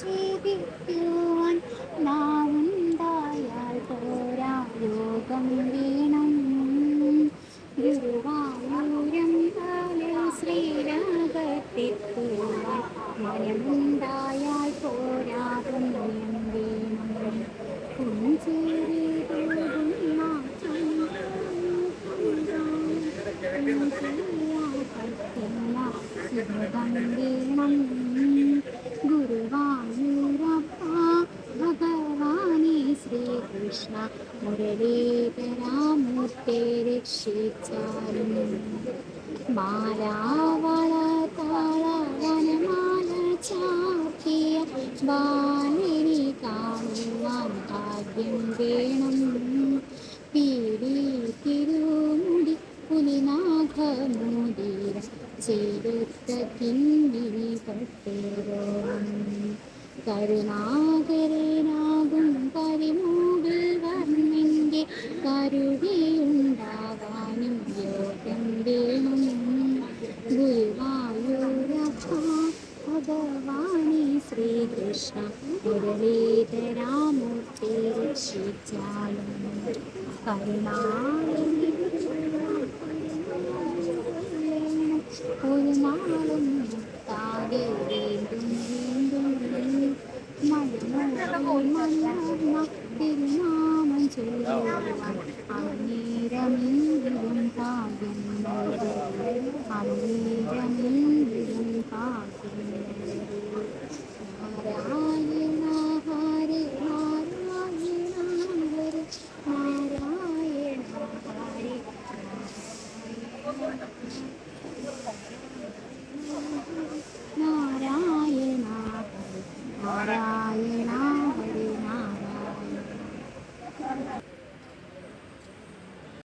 ജീവിക്കുവാൻ നാവുണ്ടായാൽ പോരാ. യോഗം വേണം. ഗുരുവായൂരം പോലെ ശ്രീരാഗത്തെത്തുവാൻ മനമുണ്ടായാൽ പോരാ. പുണ്യം വേണം. പുഞ്ചേരി തോടുന്ന ശ്രീകൃഷ്ണ മുരളീധരാമൂർത്തെ രക്ഷിച്ചാലും മാലാവള താള വനമാല ചാർത്തിയ ബാലിനി കാണുവാൻ ഭാഗ്യം വേണം. പീടി തിരുമുടി പുലിനാഥമുദീര ചേരുത്ത കിങ്ങിണി പട്ടേരോം കരുണാകരനാകും ശ്രീകൃഷ്ണ മുരളീധരാമൂർത്തി രക്ഷിച്ചാലും കരുണാകരനെ ഒരു നാളും താഴെ വീണ്ടും വീണ്ടും തിരുനാമം ചൊല്ലുവാൻ അന്നേരമെങ്കിലും ഭാഗ്യം അന്നേരമെങ്കിലും ഭാഗ്യം Got it.